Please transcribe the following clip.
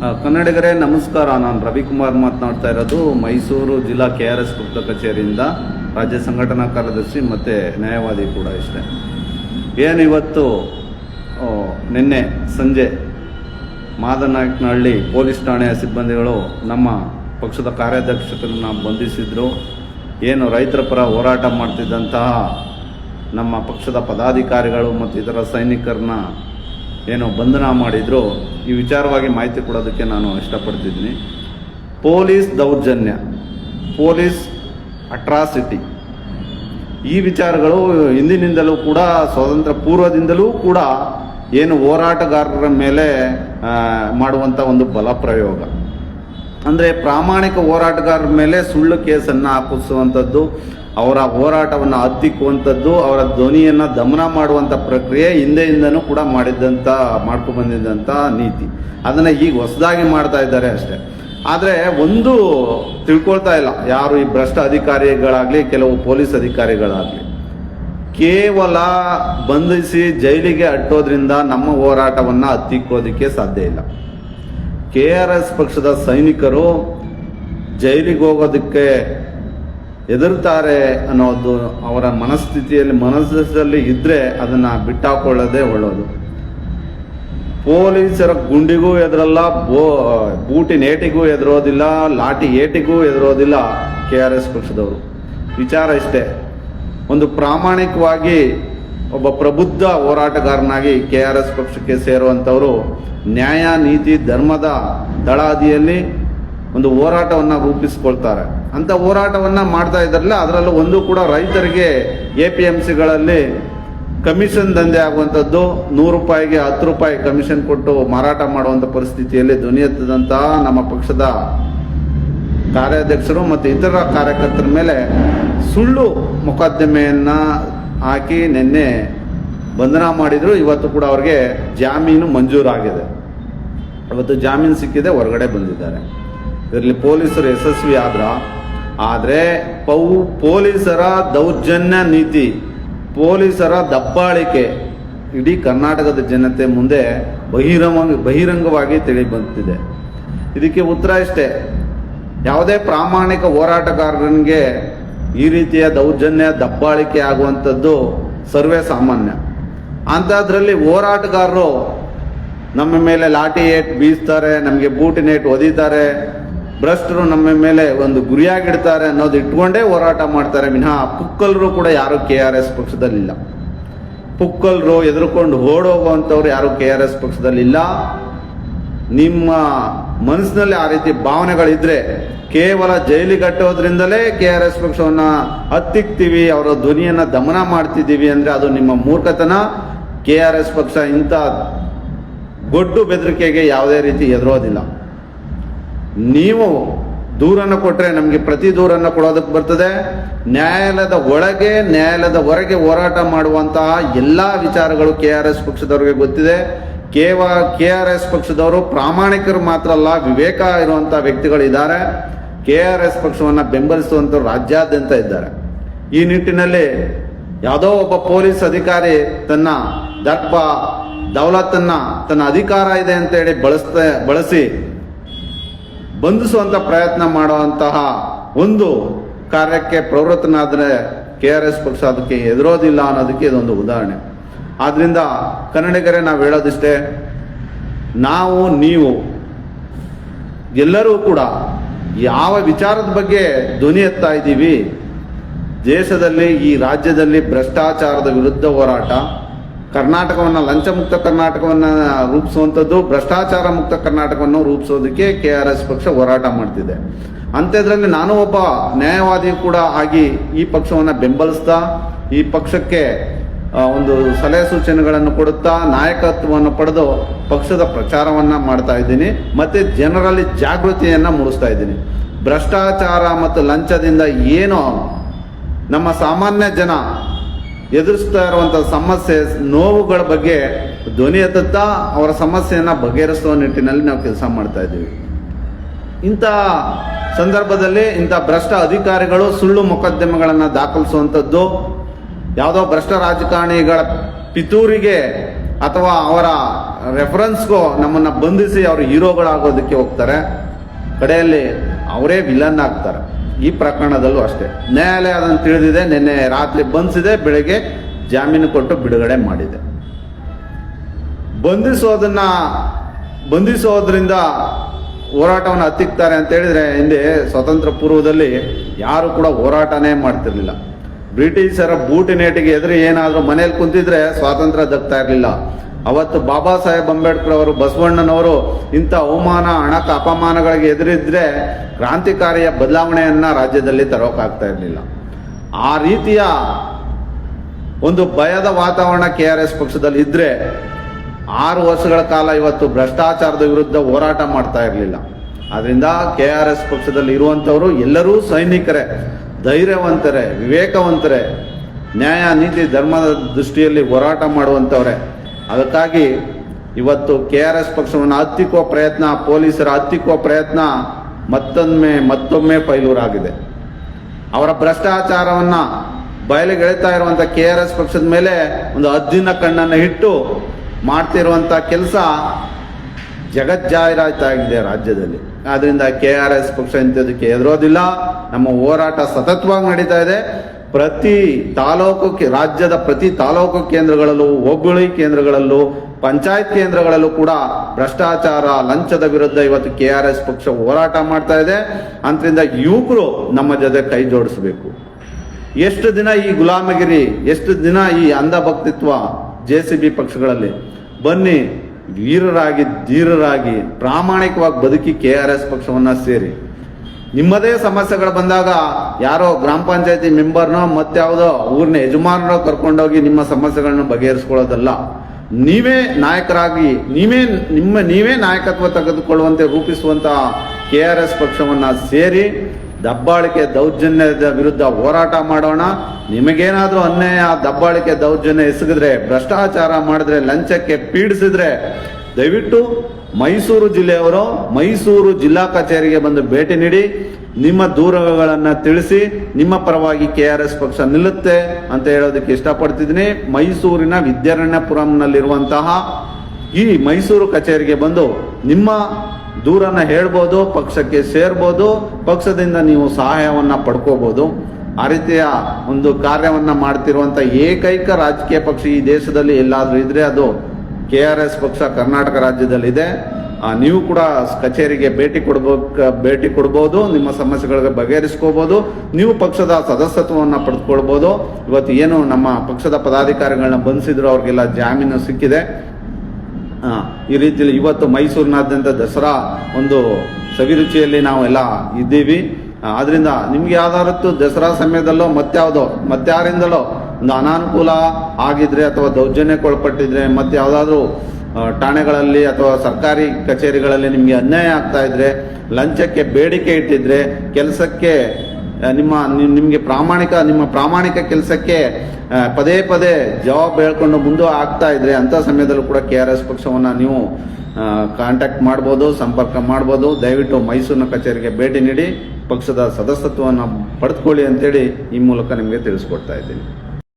ಕನ್ನಡಿಗರೇ, ನಮಸ್ಕಾರ. ನಾನು ರವಿಕುಮಾರ್ ಮಾತನಾಡ್ತಾ ಇರೋದು ಮೈಸೂರು ಜಿಲ್ಲಾ ಕೆ ಆರ್ ಎಸ್ ಗುಪ್ತ ಕಚೇರಿಯಿಂದ ರಾಜ್ಯ ಸಂಘಟನಾ ಕಾರ್ಯದರ್ಶಿ ಮತ್ತು ನ್ಯಾಯವಾದಿ ಕೂಡ ಇಷ್ಟೇ. ಏನು ಇವತ್ತು ನಿನ್ನೆ ಸಂಜೆ ಮಾದನಾಯಕನಹಳ್ಳಿ ಪೊಲೀಸ್ ಠಾಣೆಯ ಸಿಬ್ಬಂದಿಗಳು ನಮ್ಮ ಪಕ್ಷದ ಕಾರ್ಯಾಧ್ಯಕ್ಷರನ್ನು ಬಂಧಿಸಿದ್ರು. ಏನು ರೈತರ ಪರ ಹೋರಾಟ ಮಾಡ್ತಿದ್ದಂತಹ ನಮ್ಮ ಪಕ್ಷದ ಪದಾಧಿಕಾರಿಗಳು ಮತ್ತು ಇತರ ಸೈನಿಕರನ್ನ ಏನು ಬಂಧನ ಮಾಡಿದ್ರು ಈ ವಿಚಾರವಾಗಿ ಮಾಹಿತಿ ಕೊಡೋದಕ್ಕೆ ನಾನು ಇಷ್ಟಪಡ್ತಿದ್ದೀನಿ. ಪೊಲೀಸ್ ದೌರ್ಜನ್ಯ, ಪೊಲೀಸ್ ಅಟ್ರಾಸಿಟಿ. ಈ ವಿಚಾರಗಳು ಹಿಂದಿನಿಂದಲೂ ಕೂಡ, ಸ್ವಾತಂತ್ರ್ಯ ಪೂರ್ವದಿಂದಲೂ ಕೂಡ ಏನು ಹೋರಾಟಗಾರರ ಮೇಲೆ ಮಾಡುವಂಥ ಒಂದು ಬಲ ಪ್ರಯೋಗ ಅಂದರೆ ಪ್ರಾಮಾಣಿಕ ಹೋರಾಟಗಾರರ ಮೇಲೆ ಸುಳ್ಳು ಕೇಸನ್ನು ಹಾಕಿಸುವಂಥದ್ದು, ಅವರ ಹೋರಾಟವನ್ನು ಹತ್ತಿಕ್ಕುವಂಥದ್ದು ಅವರ ಧ್ವನಿಯನ್ನು ದಮನ ಮಾಡುವಂಥ ಪ್ರಕ್ರಿಯೆ ಹಿಂದೆಯಿಂದನೂ ಕೂಡ ಮಾಡಿದ್ದಂಥ ಮಾಡ್ಕೊಂಡು ಬಂದಿದ್ದಂಥ ನೀತಿ. ಅದನ್ನು ಈಗ ಹೊಸದಾಗಿ ಮಾಡ್ತಾ ಇದ್ದಾರೆ ಅಷ್ಟೇ. ಆದರೆ ಒಂದು ತಿಳ್ಕೊಳ್ತಾ ಇಲ್ಲ ಯಾರು ಈ ಭ್ರಷ್ಟ ಅಧಿಕಾರಿಗಳಾಗಲಿ, ಕೆಲವು ಪೊಲೀಸ್ ಅಧಿಕಾರಿಗಳಾಗಲಿ. ಕೇವಲ ಬಂಧಿಸಿ ಜೈಲಿಗೆ ಅಟ್ಟೋದ್ರಿಂದ ನಮ್ಮ ಹೋರಾಟವನ್ನು ಹತ್ತಿಕ್ಕೋದಕ್ಕೆ ಸಾಧ್ಯ ಇಲ್ಲ. ಕೆ ಆರ್ ಎಸ್ ಪಕ್ಷದ ಸೈನಿಕರು ಜೈಲಿಗೆ ಹೋಗೋದಕ್ಕೆ ಹೆದರ್ತಾರೆ ಅನ್ನೋದು ಅವರ ಮನಸ್ಥಿತಿಯಲ್ಲಿ, ಮನಸ್ಸಲ್ಲಿ ಇದ್ದರೆ ಅದನ್ನ ಬಿಟ್ಟಾಕೊಳ್ಳೋದೇ ಒಳ್ಳೆಯದು ಪೊಲೀಸರ ಗುಂಡಿಗೂ ಎದುರಲ್ಲ ಬೋ ಬೂಟಿನ ಏಟಿಗೂ ಎದುರೋದಿಲ್ಲ ಲಾಠಿ ಏಟಿಗೂ ಎದುರೋದಿಲ್ಲ ಕೆ ಆರ್ ಎಸ್ ಪಕ್ಷದವರು. ವಿಚಾರ ಇಷ್ಟೇ. ಒಂದು ಪ್ರಾಮಾಣಿಕವಾಗಿ ಒಬ್ಬ ಪ್ರಬುದ್ಧ ಹೋರಾಟಗಾರನಾಗಿ ಕೆ ಆರ್ ಎಸ್ ಪಕ್ಷಕ್ಕೆ ಸೇರುವಂಥವರು ನ್ಯಾಯ, ನೀತಿ, ಧರ್ಮದ ದಳಾದಿಯಲ್ಲಿ ಒಂದು ಹೋರಾಟವನ್ನು ರೂಪಿಸ್ಕೊಳ್ತಾರೆ. ಅಂತ ಹೋರಾಟವನ್ನು ಮಾಡ್ತಾ ಇದ್ದಾರಲ್ಲ, ಅದರಲ್ಲೂ ಒಂದು ಕೂಡ ರೈತರಿಗೆ ಎ ಪಿ ಎಂ ಸಿಗಳಲ್ಲಿ ಕಮಿಷನ್ ದಂಧೆ ಆಗುವಂಥದ್ದು, ನೂರು ರೂಪಾಯಿಗೆ ಹತ್ತು ರೂಪಾಯಿ ಕಮಿಷನ್ ಕೊಟ್ಟು ಮಾರಾಟ ಮಾಡುವಂಥ ಪರಿಸ್ಥಿತಿಯಲ್ಲಿ ಧ್ವನಿ ಎತ್ತದಂತಹ ನಮ್ಮ ಪಕ್ಷದ ಕಾರ್ಯಾಧ್ಯಕ್ಷರು ಮತ್ತು ಇತರ ಕಾರ್ಯಕರ್ತರ ಮೇಲೆ ಸುಳ್ಳು ಮೊಕದ್ದಮೆಯನ್ನ ಹಾಕಿ ನಿನ್ನೆ ಬಂಧನ ಮಾಡಿದ್ರು. ಇವತ್ತು ಕೂಡ ಅವ್ರಿಗೆ ಜಾಮೀನು ಮಂಜೂರಾಗಿದೆ. ಇವತ್ತು ಜಾಮೀನು ಸಿಕ್ಕಿದೆ, ಹೊರಗಡೆ ಬಂದಿದ್ದಾರೆ. ಇದರಲ್ಲಿ ಪೊಲೀಸರು ಯಶಸ್ವಿ ಆದ್ರ, ಆದರೆ ಪೌ, ಪೊಲೀಸರ ದೌರ್ಜನ್ಯ ನೀತಿ, ಪೊಲೀಸರ ದಬ್ಬಾಳಿಕೆ ಇಡೀ ಕರ್ನಾಟಕದ ಜನತೆ ಮುಂದೆ ಬಹಿರಂಗ, ಬಹಿರಂಗವಾಗಿ ತಿಳಿ ಬಂದಿದೆ. ಇದಕ್ಕೆ ಉತ್ತರ ಇಷ್ಟೇ. ಯಾವುದೇ ಪ್ರಾಮಾಣಿಕ ಹೋರಾಟಗಾರನಿಗೆ ಈ ರೀತಿಯ ದೌರ್ಜನ್ಯ ದಬ್ಬಾಳಿಕೆ ಆಗುವಂಥದ್ದು ಸರ್ವೇ ಸಾಮಾನ್ಯ. ಅಂಥದ್ರಲ್ಲಿ ಹೋರಾಟಗಾರರು ನಮ್ಮ ಮೇಲೆ ಲಾಠಿ ಏಟ್ ಬೀಸ್ತಾರೆ, ನಮಗೆ ಬೂಟಿನ ಏಟ್ ಒದಿತಾರೆ, ಭ್ರಷ್ಟರು ನಮ್ಮ ಮೇಲೆ ಒಂದು ಗುರಿಯಾಗಿಡ್ತಾರೆ ಅನ್ನೋದು ಇಟ್ಕೊಂಡೇ ಹೋರಾಟ ಮಾಡ್ತಾರೆ. ವಿನಃ ಪುಕ್ಕಲರು ಕೂಡ ಯಾರು ಕೆ ಆರ್ ಎಸ್ ಪಕ್ಷದಲ್ಲಿಲ್ಲ. ಪುಕ್ಕಲರು ಎದುರುಕೊಂಡು ಓಡೋಗುವಂಥವ್ರು ಯಾರು ಕೆ ಆರ್ ಎಸ್ ಪಕ್ಷದಲ್ಲಿಲ್ಲ. ನಿಮ್ಮ ಮನಸ್ಸಿನಲ್ಲಿ ಆ ರೀತಿ ಭಾವನೆಗಳಿದ್ರೆ ಕೇವಲ ಜೈಲಿಗೆ ಕಟ್ಟೋದ್ರಿಂದಲೇ ಕೆ ಆರ್ ಎಸ್ ಪಕ್ಷವನ್ನ ಹತ್ತಿಕ್ತೀವಿ, ಅವರ ಧ್ವನಿಯನ್ನು ದಮನ ಮಾಡ್ತಿದ್ದೀವಿ ಅಂದ್ರೆ ಅದು ನಿಮ್ಮ ಮೂರ್ಖತನ. ಕೆ ಆರ್ ಎಸ್ ಪಕ್ಷ ಇಂಥ ಗೊಡ್ಡು ಬೆದರಿಕೆಗೆ ಯಾವುದೇ ರೀತಿ ಎದುರೋದಿಲ್ಲ. ನೀವು ದೂರನ್ನು ಕೊಟ್ಟರೆ ನಮಗೆ ಪ್ರತಿ ದೂರನ್ನು ಕೊಡೋದಕ್ಕೆ ಬರ್ತದೆ. ನ್ಯಾಯಾಲಯದ ಒಳಗೆ, ನ್ಯಾಯಾಲಯದ ಹೊರಗೆ ಹೋರಾಟ ಮಾಡುವಂತಹ ಎಲ್ಲ ವಿಚಾರಗಳು ಕೆ ಆರ್ ಎಸ್ ಪಕ್ಷದವರಿಗೆ ಗೊತ್ತಿದೆ. ಕೇವಲ ಕೆ ಆರ್ ಎಸ್ ಪಕ್ಷದವರು ಪ್ರಾಮಾಣಿಕರು ಮಾತ್ರ ಅಲ್ಲ, ವಿವೇಕ ಇರುವಂತಹ ವ್ಯಕ್ತಿಗಳಿದ್ದಾರೆ. ಕೆ ಆರ್ ಎಸ್ ಪಕ್ಷವನ್ನು ಬೆಂಬಲಿಸುವಂತ ರಾಜ್ಯಾದ್ಯಂತ ಇದ್ದಾರೆ. ಈ ನಿಟ್ಟಿನಲ್ಲಿ ಯಾವುದೋ ಒಬ್ಬ ಪೊಲೀಸ್ ಅಧಿಕಾರಿ ತನ್ನ ದರ್ಪ ದೌಲತನ್ನ ತನ್ನ ಅಧಿಕಾರ ಇದೆ ಅಂತೇಳಿ ಬಳಸ್ತಾ, ಬಳಸಿ ಬಂಧಿಸುವಂತ ಪ್ರಯತ್ನ ಮಾಡುವಂತಹ ಒಂದು ಕಾರ್ಯಕ್ಕೆ ಪ್ರವೃತ್ತನಾದರೆ ಕೆ ಆರ್ ಎಸ್ ಪಕ್ಷ ಅದಕ್ಕೆ ಎದುರೋದಿಲ್ಲ ಅನ್ನೋದಕ್ಕೆ ಇದೊಂದು ಉದಾಹರಣೆ. ಆದ್ರಿಂದ ಕನ್ನಡಿಗರೇ ನಾವು ಹೇಳೋದಿಷ್ಟೇ, ನಾವು, ನೀವು, ಎಲ್ಲರೂ ಕೂಡ ಯಾವ ವಿಚಾರದ ಬಗ್ಗೆ ಧ್ವನಿ ಎತ್ತಾ ಇದ್ದೀವಿ, ದೇಶದಲ್ಲಿ ಈ ರಾಜ್ಯದಲ್ಲಿ ಭ್ರಷ್ಟಾಚಾರದ ವಿರುದ್ಧ ಹೋರಾಟ, ಕರ್ನಾಟಕವನ್ನು ಲಂಚ ಮುಕ್ತ ಕರ್ನಾಟಕವನ್ನು ರೂಪಿಸುವಂಥದ್ದು, ಭ್ರಷ್ಟಾಚಾರ ಮುಕ್ತ ಕರ್ನಾಟಕವನ್ನು ರೂಪಿಸೋದಕ್ಕೆ ಕೆ ಆರ್ ಎಸ್ ಪಕ್ಷ ಹೋರಾಟ ಮಾಡ್ತಿದೆ. ಅಂಥದ್ರಲ್ಲಿ ನಾನು ಒಬ್ಬ ನ್ಯಾಯವಾದಿ ಕೂಡ ಆಗಿ ಈ ಪಕ್ಷವನ್ನು ಬೆಂಬಲಿಸ್ತಾ, ಈ ಪಕ್ಷಕ್ಕೆ ಒಂದು ಸಲಹೆ ಸೂಚನೆಗಳನ್ನು ಕೊಡುತ್ತಾ ನಾಯಕತ್ವವನ್ನು ಪಡೆದು ಪಕ್ಷದ ಪ್ರಚಾರವನ್ನು ಮಾಡ್ತಾ ಇದ್ದೀನಿ. ಮತ್ತೆ ಜನರಲ್ಲಿ ಜಾಗೃತಿಯನ್ನ ಮೂಡಿಸ್ತಾ ಇದ್ದೀನಿ. ಭ್ರಷ್ಟಾಚಾರ ಮತ್ತು ಲಂಚದಿಂದ ಏನು ನಮ್ಮ ಸಾಮಾನ್ಯ ಜನ ಎದುರಿಸ್ತಾ ಇರುವಂಥ ಸಮಸ್ಯೆ, ನೋವುಗಳ ಬಗ್ಗೆ ಧ್ವನಿ ಎತ್ತುತ್ತಾ ಅವರ ಸಮಸ್ಯೆಯನ್ನ ಬಗೆಹರಿಸುವ ನಿಟ್ಟಿನಲ್ಲಿ ನಾವು ಕೆಲಸ ಮಾಡ್ತಾ ಇದ್ದೀವಿ. ಇಂಥ ಸಂದರ್ಭದಲ್ಲಿ ಇಂಥ ಭ್ರಷ್ಟ ಅಧಿಕಾರಿಗಳು ಸುಳ್ಳು ಮೊಕದ್ದಮೆಗಳನ್ನು ದಾಖಲಿಸುವಂಥದ್ದು ಯಾವುದೋ ಭ್ರಷ್ಟ ರಾಜಕಾರಣಿಗಳ ಪಿತೂರಿಗೆ ಅಥವಾ ಅವರ ರೆಫರೆನ್ಸ್ಗೂ ನಮ್ಮನ್ನು ಬಂಧಿಸಿ ಅವರು ಹೀರೋಗಳಾಗೋದಕ್ಕೆ ಹೋಗ್ತಾರೆ. ಕಡೆಯಲ್ಲಿ ಅವರೇ ವಿಲನ್ ಆಗ್ತಾರೆ. ಈ ಪ್ರಕರಣದಲ್ಲೂ ಅಷ್ಟೇ. ನ್ಯಾಯಾಲಯ ಅದನ್ನು ತಿಳಿದಿದೆ. ನಿನ್ನೆ ರಾತ್ರಿ ಬಂಧಿಸಿದೆ. ಬೆಳಗ್ಗೆ ಜಾಮೀನು ಕೊಟ್ಟು ಬಿಡುಗಡೆ ಮಾಡಿದೆ. ಬಂಧಿಸೋದನ್ನ ಬಂಧಿಸೋದ್ರಿಂದ ಹೋರಾಟವನ್ನು ಹತ್ತಿಕ್ತಾರೆ ಅಂತ ಹೇಳಿದ್ರೆ ಹಿಂದೆ ಸ್ವತಂತ್ರ ಪೂರ್ವದಲ್ಲಿ ಯಾರು ಕೂಡ ಹೋರಾಟನೇ ಮಾಡ್ತಿರ್ಲಿಲ್ಲ. ಬ್ರಿಟಿಷರ ಬೂಟಿನೇಟಿಗೆ ಎದುರು ಏನಾದರೂ ಮನೇಲಿ ಕುಂತಿದ್ರೆ ಸ್ವಾತಂತ್ರ್ಯ ದಕ್ತಾ ಇರಲಿಲ್ಲ. ಅವತ್ತು ಬಾಬಾ ಸಾಹೇಬ್ ಅಂಬೇಡ್ಕರ್ ಅವರು, ಬಸವಣ್ಣನವರು ಇಂಥ ಅವಮಾನ, ಹಣಕ, ಅಪಮಾನಗಳಿಗೆ ಎದುರಿದ್ರೆ ಕ್ರಾಂತಿಕಾರಿಯ ಬದಲಾವಣೆಯನ್ನು ರಾಜ್ಯದಲ್ಲಿ ತರೋಕಾಗ್ತಾ ಇರಲಿಲ್ಲ. ಆ ರೀತಿಯ ಒಂದು ಭಯದ ವಾತಾವರಣ ಕೆ ಆರ್ ಎಸ್ ಪಕ್ಷದಲ್ಲಿ ಇದ್ದರೆ ಆರು ವರ್ಷಗಳ ಕಾಲ ಇವತ್ತು ಭ್ರಷ್ಟಾಚಾರದ ವಿರುದ್ಧ ಹೋರಾಟ ಮಾಡ್ತಾ ಇರಲಿಲ್ಲ. ಆದ್ರಿಂದ ಕೆ ಆರ್ ಎಸ್ ಪಕ್ಷದಲ್ಲಿ ಇರುವಂತವರು ಎಲ್ಲರೂ ಸೈನಿಕರೇ. ಧೈರ್ಯವಂತರೇ, ವಿವೇಕವಂತರೇ, ನ್ಯಾಯ, ನೀತಿ, ಧರ್ಮದ ದೃಷ್ಟಿಯಲ್ಲಿ ಹೋರಾಟ ಮಾಡುವಂಥವ್ರೆ ಅದಕ್ಕಾಗಿ ಇವತ್ತು ಕೆ ಆರ್ ಎಸ್ ಪಕ್ಷವನ್ನು ಹತ್ತಿಕ್ಕುವ ಪ್ರಯತ್ನ, ಪೊಲೀಸರ ಹತ್ತಿಕ್ಕುವ ಪ್ರಯತ್ನ ಮತ್ತೊಮ್ಮೆ ಮತ್ತೊಮ್ಮೆ ಪೈಲೂರಾಗಿದೆ. ಅವರ ಭ್ರಷ್ಟಾಚಾರವನ್ನು ಬಯಲುಗೆಳಿತಾ ಇರುವಂಥ ಕೆ ಆರ್ ಎಸ್ ಪಕ್ಷದ ಮೇಲೆ ಒಂದು ಹದ್ದಿನ ಕಣ್ಣನ್ನು ಇಟ್ಟು ಮಾಡ್ತಿರುವಂಥ ಕೆಲಸ ಜಗಜ್ಜಾಹೀರಾತಾಗಿದೆ ರಾಜ್ಯದಲ್ಲಿ. ಆದ್ರಿಂದ ಕೆ ಆರ್ ಎಸ್ ಪಕ್ಷ ಇಂಥದಕ್ಕೆ ಎದುರೋದಿಲ್ಲ ನಮ್ಮ ಹೋರಾಟ ಸತತವಾಗಿ ನಡೀತಾ ಇದೆ. ಪ್ರತಿ ತಾಲೂಕು ರಾಜ್ಯದ ಪ್ರತಿ ತಾಲೂಕು ಕೇಂದ್ರಗಳಲ್ಲೂ, ಹೋಬಳಿ ಕೇಂದ್ರಗಳಲ್ಲೂ, ಪಂಚಾಯತ್ ಕೇಂದ್ರಗಳಲ್ಲೂ ಕೂಡ ಭ್ರಷ್ಟಾಚಾರ, ಲಂಚದ ವಿರುದ್ಧ ಇವತ್ತು ಕೆ ಆರ್ ಎಸ್ ಪಕ್ಷ ಹೋರಾಟ ಮಾಡ್ತಾ ಇದೆ. ಅಂತರಿಂದ ಯುವಕರು ನಮ್ಮ ಜೊತೆ ಕೈ ಜೋಡಿಸಬೇಕು. ಎಷ್ಟು ದಿನ ಈ ಗುಲಾಮಗಿರಿ, ಎಷ್ಟು ದಿನ ಈ ಅಂಧಭಕ್ತಿತ್ವ ಜೆ ಸಿ ಬಿ ಪಕ್ಷಗಳಲ್ಲಿ? ಬನ್ನಿ ವೀರರಾಗಿ, ಧೀರರಾಗಿ, ಪ್ರಾಮಾಣಿಕವಾಗಿ ಬದುಕಿ ಕೆ ಆರ್ ಎಸ್ ಪಕ್ಷವನ್ನ ಸೇರಿ. ನಿಮ್ಮದೇ ಸಮಸ್ಯೆಗಳು ಬಂದಾಗ ಯಾರೋ ಗ್ರಾಮ ಪಂಚಾಯತಿ ಮೆಂಬರ್ನೋ ಮತ್ಯಾವುದೋ ಊರಿನ ಯಜಮಾನರೋ ಕರ್ಕೊಂಡೋಗಿ ನಿಮ್ಮ ಸಮಸ್ಯೆಗಳನ್ನು ಬಗೆಹರಿಸ್ಕೊಳ್ಳೋದಲ್ಲ. ನೀವೇ ನಾಯಕರಾಗಿ, ನೀವೇ ನಿಮ್ಮ, ನೀವೇ ನಾಯಕತ್ವ ತೆಗೆದುಕೊಳ್ಳುವಂತೆ ರೂಪಿಸುವಂತಹ ಕೆ ಆರ್ ಎಸ್ ಪಕ್ಷವನ್ನ ಸೇರಿ ದಬ್ಬಾಳಿಕೆ ದೌರ್ಜನ್ಯದ ವಿರುದ್ಧ ಹೋರಾಟ ಮಾಡೋಣ. ನಿಮಗೇನಾದರೂ ಅನ್ಯಾಯ, ದಬ್ಬಾಳಿಕೆ ದೌರ್ಜನ್ಯ ಎಸಗಿದ್ರೆ, ಭ್ರಷ್ಟಾಚಾರ ಮಾಡಿದ್ರೆ, ಲಂಚಕ್ಕೆ ಪೀಡಿಸಿದ್ರೆ, ದಯವಿಟ್ಟು ಮೈಸೂರು ಜಿಲ್ಲೆಯವರು, ಮೈಸೂರು ಜಿಲ್ಲಾ ಕಚೇರಿಗೆ ಬಂದು ಭೇಟಿ ನೀಡಿ. ನಿಮ್ಮ ದೂರಗಳನ್ನ ತಿಳಿಸಿ, ನಿಮ್ಮ ಪರವಾಗಿ ಕೆ ಆರ್ ಎಸ್ ಪಕ್ಷ ನಿಲ್ಲುತ್ತೆ ಅಂತ ಹೇಳೋದಕ್ಕೆ ಇಷ್ಟಪಡ್ತಿದ್ದೀನಿ. ಮೈಸೂರಿನ ವಿದ್ಯಾರಣ್ಯಪುರಂನಲ್ಲಿರುವಂತಹ ಈ ಮೈಸೂರು ಕಚೇರಿಗೆ ಬಂದು ನಿಮ್ಮ ದೂರನ್ನ ಹೇಳ್ಬೋದು, ಪಕ್ಷಕ್ಕೆ ಸೇರ್ಬೋದು, ಪಕ್ಷದಿಂದ ನೀವು ಸಹಾಯವನ್ನ ಪಡ್ಕೋಬೋದು. ಆ ರೀತಿಯ ಒಂದು ಕಾರ್ಯವನ್ನ ಮಾಡ್ತಿರುವಂಥ ಏಕೈಕ ರಾಜಕೀಯ ಪಕ್ಷ ಈ ದೇಶದಲ್ಲಿ ಎಲ್ಲಾದರೂ ಇದ್ರೆ ಅದು ಕೆ ಆರ್ ಎಸ್ ಪಕ್ಷ ಕರ್ನಾಟಕ ರಾಜ್ಯದಲ್ಲಿದೆ. ನೀವು ಕೂಡ ಕಚೇರಿಗೆ ಭೇಟಿ ಕೊಡ್ಬೇಕು, ಭೇಟಿ ಕೊಡ್ಬೋದು, ನಿಮ್ಮ ಸಮಸ್ಯೆಗಳಿಗೆ ಬಗೆಹರಿಸ್ಕೋಬೋದು, ನೀವು ಪಕ್ಷದ ಸದಸ್ಯತ್ವವನ್ನು ಪಡೆದುಕೊಳ್ಬೋದು ಇವತ್ತು ಏನು ನಮ್ಮ ಪಕ್ಷದ ಪದಾಧಿಕಾರಿಗಳನ್ನ ಬಂಧಿಸಿದ್ರು, ಅವ್ರಿಗೆಲ್ಲ ಜಾಮೀನು ಸಿಕ್ಕಿದೆ. ಈ ರೀತಿಯಲ್ಲಿ ಇವತ್ತು ಮೈಸೂರಿನಾದ್ಯಂತ ದಸರಾ ಒಂದು ಸವಿರುಚಿಯಲ್ಲಿ ನಾವೆಲ್ಲ ಇದ್ದೀವಿ. ಆದ್ದರಿಂದ ನಿಮಗೆ ಯಾವ್ದಾರತ್ತು ದಸರಾ ಸಮಯದಲ್ಲೋ ಮತ್ತಾವುದೋ ಮತ್ತಾರಿಂದಲೋ ಒಂದು ಅನಾನುಕೂಲ ಆಗಿದ್ರೆ ಅಥವಾ ದೌರ್ಜನ್ಯಕ್ಕೊಳಪಟ್ಟಿದ್ರೆ ಮತ್ತೆ ಯಾವುದಾದ್ರೂ ಠಾಣೆಗಳಲ್ಲಿ ಅಥವಾ ಸರ್ಕಾರಿ ಕಚೇರಿಗಳಲ್ಲಿ ನಿಮಗೆ ಅನ್ಯಾಯ ಆಗ್ತಾ ಇದ್ರೆ, ಲಂಚಕ್ಕೆ ಬೇಡಿಕೆ ಇಟ್ಟಿದ್ರೆ, ಕೆಲಸಕ್ಕೆ ನಿಮ್ಮ ನಿಮಗೆ ಪ್ರಾಮಾಣಿಕ, ನಿಮ್ಮ ಪ್ರಾಮಾಣಿಕ ಕೆಲಸಕ್ಕೆ ಪದೇ ಪದೇ ಜವಾಬ್ ಹೇಳ್ಕೊಂಡು ಮುಂದೆ ಆಗ್ತಾ ಇದ್ರೆ ಅಂತ ಸಮಯದಲ್ಲೂ ಕೂಡ ಕೆ ಆರ್ ಎಸ್ ಪಕ್ಷವನ್ನ ನೀವು ಕಾಂಟ್ಯಾಕ್ಟ್ ಮಾಡ್ಬೋದು, ಸಂಪರ್ಕ ಮಾಡ್ಬೋದು. ದಯವಿಟ್ಟು ಮೈಸೂರಿನ ಕಚೇರಿಗೆ ಭೇಟಿ ನೀಡಿ, ಪಕ್ಷದ ಸದಸ್ಯತ್ವವನ್ನು ಪಡೆದುಕೊಳ್ಳಿ ಅಂತೇಳಿ ಈ ಮೂಲಕ ನಿಮಗೆ ತಿಳಿಸ್ಕೊಡ್ತಾ ಇದ್ದೀನಿ.